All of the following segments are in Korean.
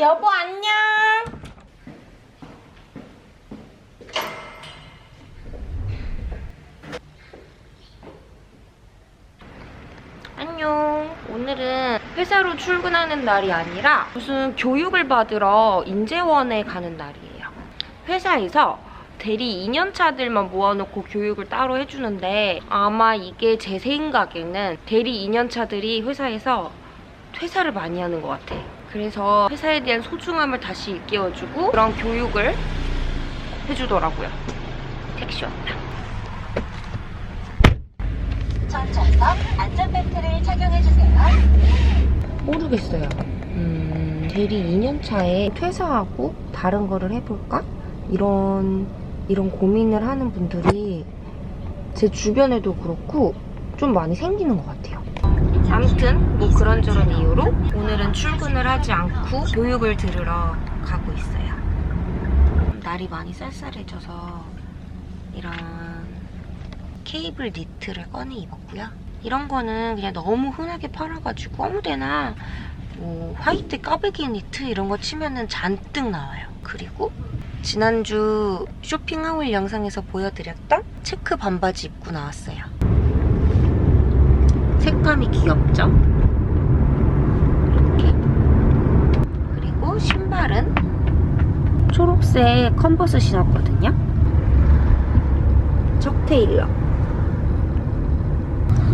여보 안녕. 안녕. 오늘은 회사로 출근하는 날이 아니라 무슨 교육을 받으러 인재원에 가는 날이에요. 회사에서 대리 2년차들만 모아놓고 교육을 따로 해주는데 아마 이게 제 생각에는 대리 2년차들이 회사에서 퇴사를 많이 하는 것 같아. 그래서 회사에 대한 소중함을 다시 일깨워주고 그런 교육을 해주더라고요. 택시 왔다. 전차석 안전벨트를 착용해주세요. 모르겠어요. 음, 대리 2년 차에 퇴사하고 다른 거를 해볼까? 이런 이런 고민을 하는 분들이 제 주변에도 그렇고 좀 많이 생기는 것 같아요. 아무튼 뭐 그런저런 이유로 오늘은 출근을 하지 않고 교육을 들으러 가고 있어요. 날이 많이 쌀쌀해져서 이런 케이블 니트를 꺼내 입었고요. 이런 거는 그냥 너무 흔하게 팔아가지고 아무데나 뭐 화이트 까베기 니트 이런 거 치면은 잔뜩 나와요. 그리고 지난주 쇼핑하울 영상에서 보여드렸던 체크 반바지 입고 나왔어요. 색감이 귀엽죠? 이렇게. 그리고 신발은 초록색 컨버스 신었거든요. 척테일러.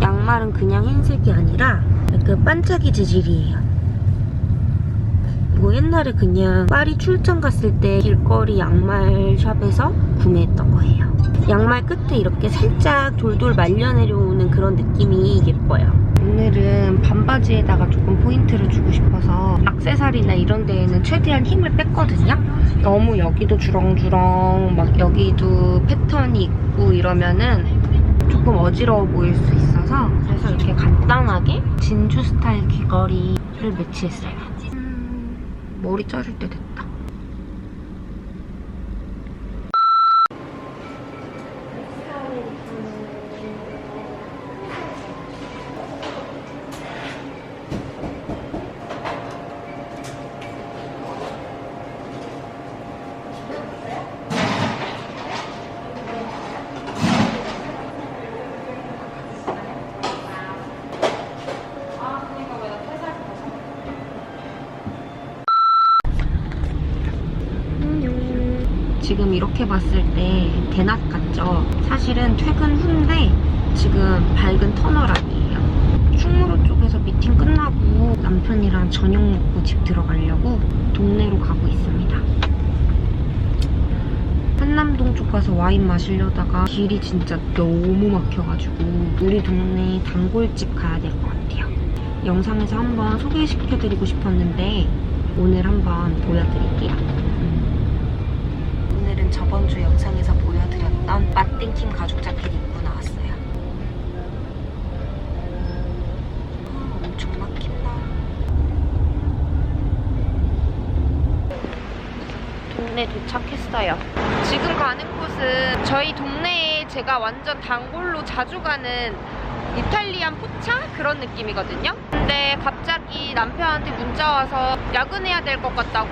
양말은 그냥 흰색이 아니라 약간 반짝이 재질이에요. 이거 옛날에 그냥 파리 출장 갔을 때 길거리 양말 샵에서 구매했던 거예요. 양말 끝에 이렇게 살짝 돌돌 말려 내려오는 그런 느낌이 예뻐요. 오늘은 반바지에다가 조금 포인트를 주고 싶어서 악세사리나 이런 데에는 최대한 힘을 뺐거든요. 너무 여기도 주렁주렁 막 여기도 패턴이 있고 이러면은 조금 어지러워 보일 수 있어서 그래서 이렇게 간단하게 진주 스타일 귀걸이를 매치했어요. 음, 머리 자를 때 됐다. 지금 이렇게 봤을 때 대낮 같죠? 사실은 퇴근 후인데 지금 밝은 터널 아니에요. 충무로 쪽에서 미팅 끝나고 남편이랑 저녁 먹고 집 들어가려고 동네로 가고 있습니다. 한남동 쪽 가서 와인 마시려다가 길이 진짜 너무 막혀가지고 우리 동네 단골집 가야 될 것 같아요. 영상에서 한번 소개시켜드리고 싶었는데 오늘 한번 보여드릴게요. 저번 주 영상에서 보여드렸던 맛땡킴 가죽 자켓 입고 나왔어요. 아, 엄청 막힌다. 동네 도착했어요. 지금 가는 곳은 저희 동네에 제가 완전 단골로 자주 가는 이탈리안 포차 그런 느낌이거든요. 근데 갑자기 남편한테 문자 와서 야근해야 될 것 같다고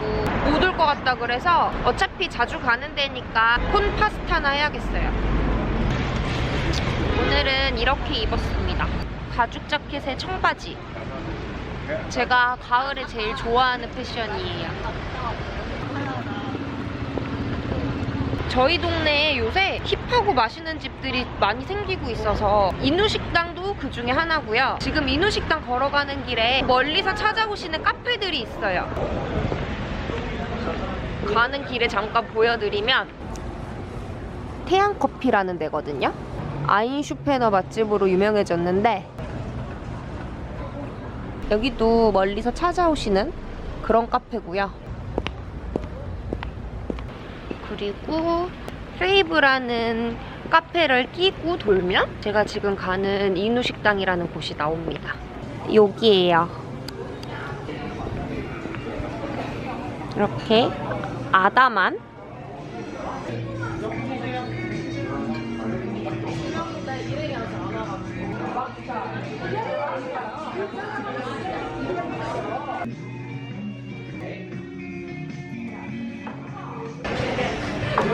못 올 것 같다 그래서 어차피 자주 가는 데니까 콘 파스타나 해야겠어요. 오늘은 이렇게 입었습니다. 가죽 자켓에 청바지. 제가 가을에 제일 좋아하는 패션이에요. 저희 동네에 요새 힙하고 맛있는 집들이 많이 생기고 있어서 인우식당도 그 중에 하나고요. 지금 인우식당 걸어가는 길에 멀리서 찾아오시는 카페들이 있어요. 가는 길에 잠깐 보여드리면 태양커피라는 데거든요. 아인슈페너 맛집으로 유명해졌는데 여기도 멀리서 찾아오시는 그런 카페고요. 그리고 페이브라는 카페를 끼고 돌면 제가 지금 가는 인우식당이라는 곳이 나옵니다. 여기에요. 이렇게 아담한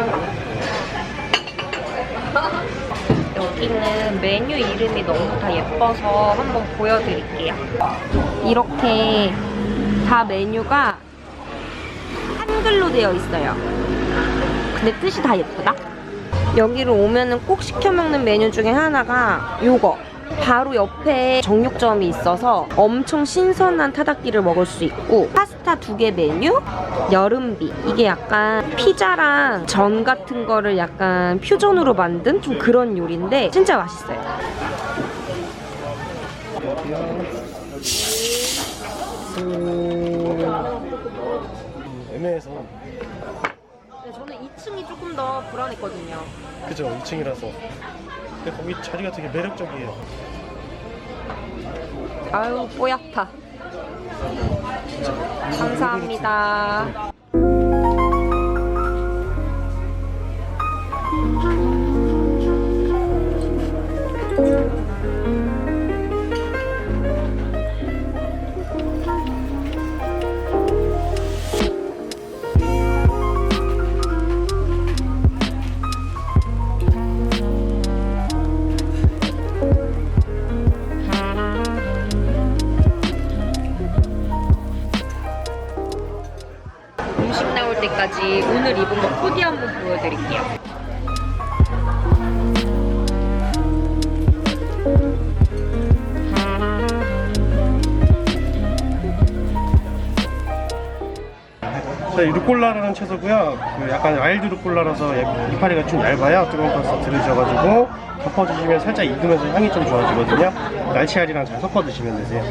여기는 메뉴 이름이 너무 다 예뻐서 한번 보여드릴게요. 이렇게 다 메뉴가 한글로 되어 있어요. 근데 뜻이 다 예쁘다. 여기로 오면은 꼭 시켜 먹는 메뉴 중에 하나가 요거. 바로 옆에 정육점이 있어서 엄청 신선한 타닥기를 먹을 수 있고 파스타 두 개 메뉴, 여름비 이게 약간 피자랑 전 같은 거를 약간 퓨전으로 만든 좀 그런 요리인데 진짜 맛있어요. 애매해서 네, 저는 2층이 조금 더 불안했거든요. 그죠 2층이라서 근데 거기 자리가 되게 매력적이에요 아유 뽀얗다. 감사합니다. 때까지 오늘 입은 거 코디 한번 보여드릴게요. 자, 이 루꼴라라는 채소고요 그 약간 와일드 루꼴라라서 예- 이파리가 좀 얇아요 뜨거운 파스타 들으셔가지고 덮어주시면 살짝 익으면서 향이 좀 좋아지거든요 날치알이랑 잘 섞어 드시면 되세요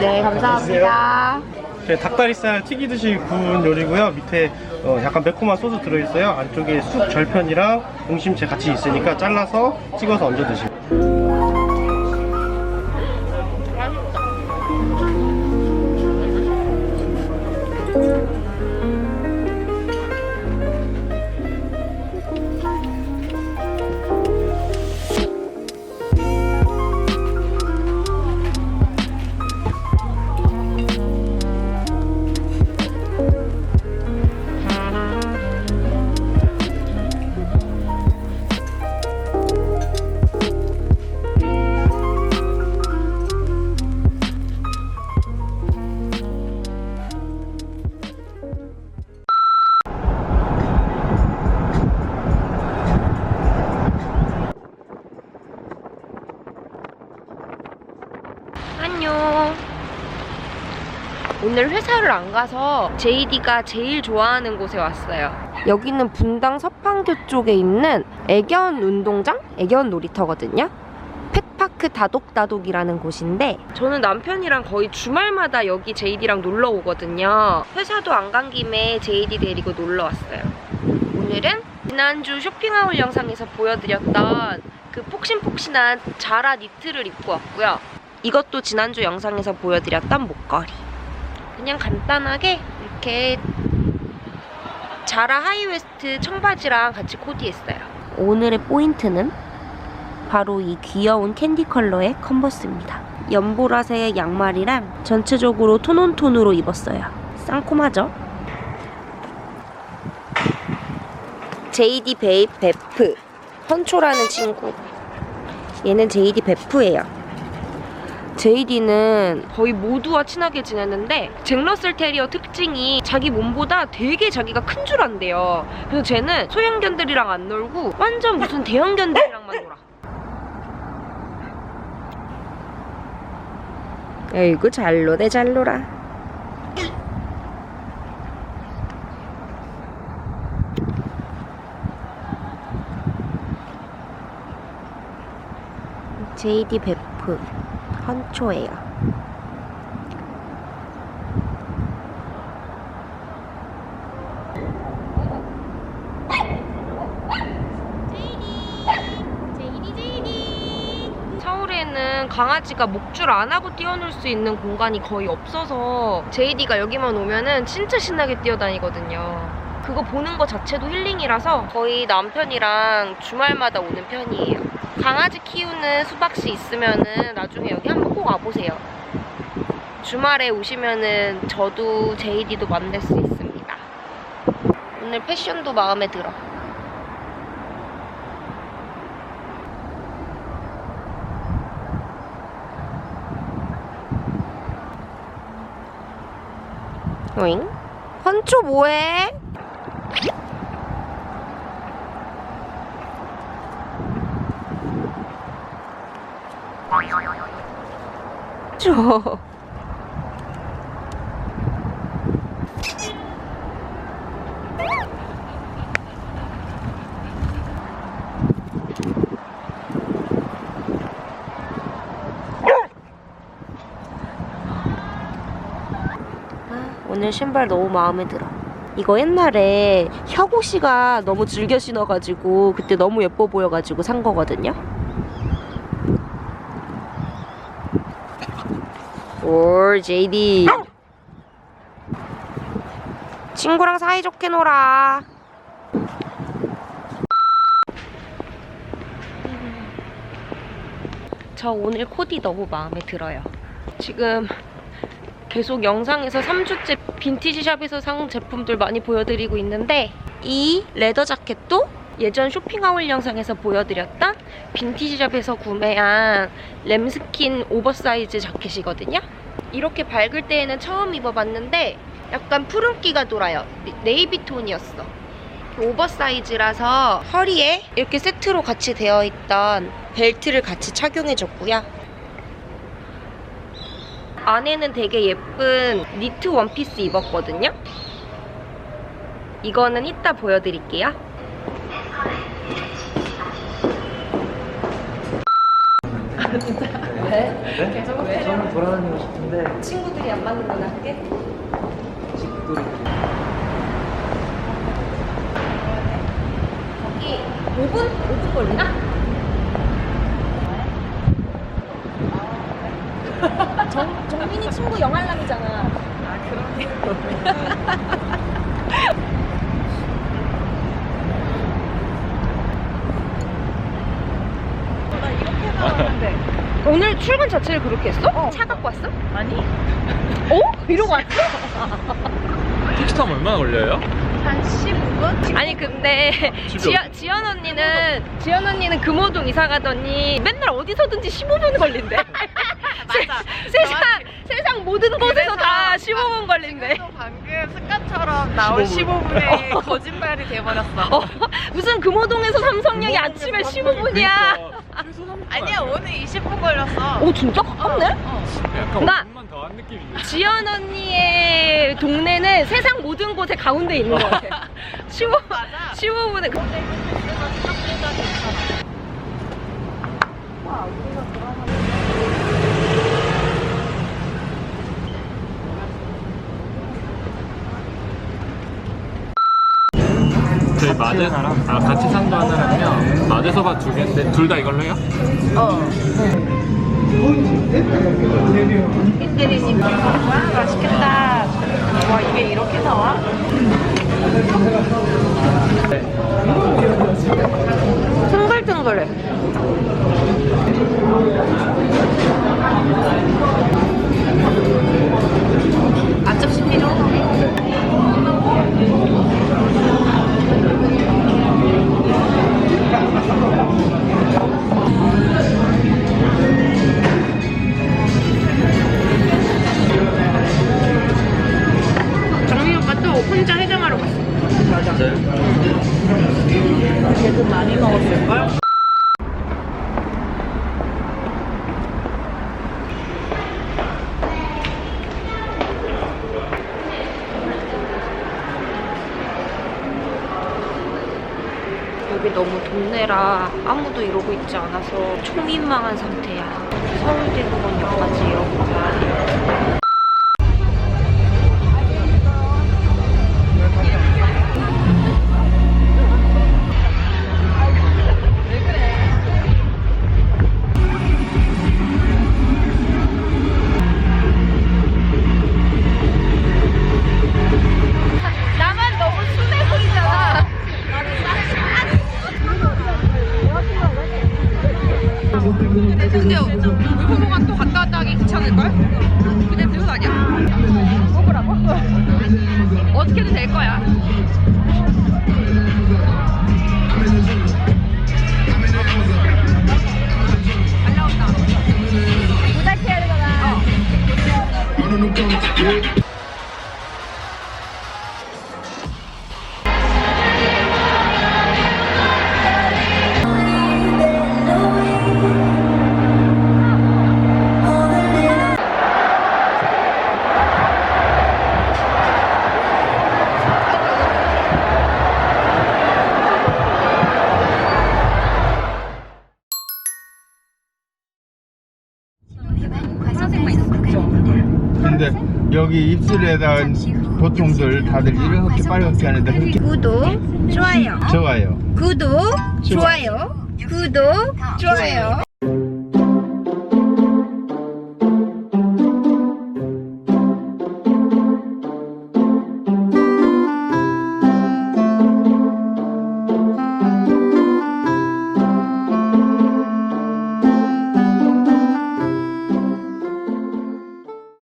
네, 감사합니다. 네, 닭다리살 튀기듯이 구운 요리고요. 밑에 어, 약간 매콤한 소스 들어있어요. 안쪽에 쑥 절편이랑 옹심채 같이 있으니까 잘라서 찍어서 얹어 드시면. 오늘 회사를 안 가서 JD가 제일 좋아하는 곳에 왔어요. 여기는 분당 서판교 쪽에 있는 애견 운동장? 애견 놀이터거든요. 펫파크 다독다독이라는 곳인데 저는 남편이랑 거의 주말마다 여기 JD랑 놀러 오거든요. 회사도 안 간 김에 JD 데리고 놀러 왔어요. 오늘은 지난주 쇼핑하울 영상에서 보여드렸던 그 폭신폭신한 자라 니트를 입고 왔고요. 이것도 지난주 영상에서 보여드렸던 목걸이. 그냥 간단하게 이렇게 자라 하이웨스트 청바지랑 같이 코디했어요. 오늘의 포인트는 바로 이 귀여운 캔디 컬러의 컨버스입니다. 연보라색 양말이랑 전체적으로 톤온톤으로 입었어요. 쌍콤하죠? JD 베이프 베프 헌초라는 친구 얘는 JD 베프예요 JD는 거의 모두와 친하게 지냈는데 잭러셀 테리어 특징이 자기 몸보다 되게 자기가 큰 줄 안대요. 그래서 쟤는 소형견들이랑 안 놀고 완전 무슨 대형견들이랑만 놀아. 에이구 잘 노네 잘 놀아 JD 베프 헌초예요. 강아지가 목줄 안 하고 뛰어놀 수 있는 공간이 거의 없어서 JD가 여기만 오면은 진짜 신나게 뛰어다니거든요. 그거 보는 거 자체도 힐링이라서 거의 남편이랑 주말마다 오는 편이에요. 강아지 키우는 수박씨 있으면은 나중에 여기 한번 꼭 와보세요. 주말에 오시면은 저도 제이디도 만날 수 있습니다. 오늘 패션도 마음에 들어. 오잉? 헌초 뭐해? 오늘 신발 너무 마음에 들어. 이거 옛날에 혁우 씨가 너무 즐겨 신어가지고 그때 너무 예뻐 보여가지고 산 거거든요. 올 JD. 친구랑 사이좋게 놀아. 저 오늘 코디 너무 마음에 들어요. 지금 계속 영상에서 3주째 빈티지 샵에서 산 제품들 많이 보여드리고 있는데 이 레더 자켓도 예전 쇼핑하울 영상에서 보여드렸던 빈티지 샵에서 구매한 램스킨 오버사이즈 자켓이거든요. 이렇게 밝을 때에는 처음 입어봤는데 약간 푸른기가 돌아요. 네- 네이비 톤이었어. 오버사이즈라서 허리에 이렇게 세트로 같이 되어 있던 벨트를 같이 착용해줬고요. 안에는 되게 예쁜 니트 원피스 입었거든요. 이거는 이따 보여드릴게요. 저는 돌아다니고 싶은데 친구들이 안 맞는구나 그게? 친구들이 거기 5분? 5분 걸리나? 정, 정민이 친구 영알람이잖아. 오늘 출근 자체를 그렇게 했어? 차 갖고 왔어? 아니 어? 이러고 왔어? 택시 타면 얼마나 걸려요? 한 15분? 아니 근데 집이 지연, 지연 언니는 지연 언니는 금호동 이사 가더니 맨날 어디서든지 15분 걸린대. 맞아. 세상 세상 모든 곳에서 다 15분 걸린대. 또 방금 습관처럼 나올 15분에 거짓말이 돼버렸어 어, 무슨 금호동에서 삼성역이 아침에 15분이야. 아니야 오늘 20분 걸렸어 오 진짜 가깝네? 약간 나- 5분만 더한 느낌인데 지연 언니의 동네는 세상 모든 곳의 가운데 있는 것 같아. 15 맞아 15분에 마제 아 같이 산도 하나랑요 마제소바 두 개인데 둘 다 이걸로 해요? 와 맛있겠다. 와 이게 이렇게 나와? 둥글둥글해. 너무 동네라 아무도 이러고 있지 않아서 초민망한 상태야. 서울대공원 역까지 이러고 가야 나 모자이 여기 입술에다 보통들 다들 이렇게 빨갛게 하는데 흑기 구독, 좋아요. 좋아요. 구독, 좋아요. 구독, 좋아요.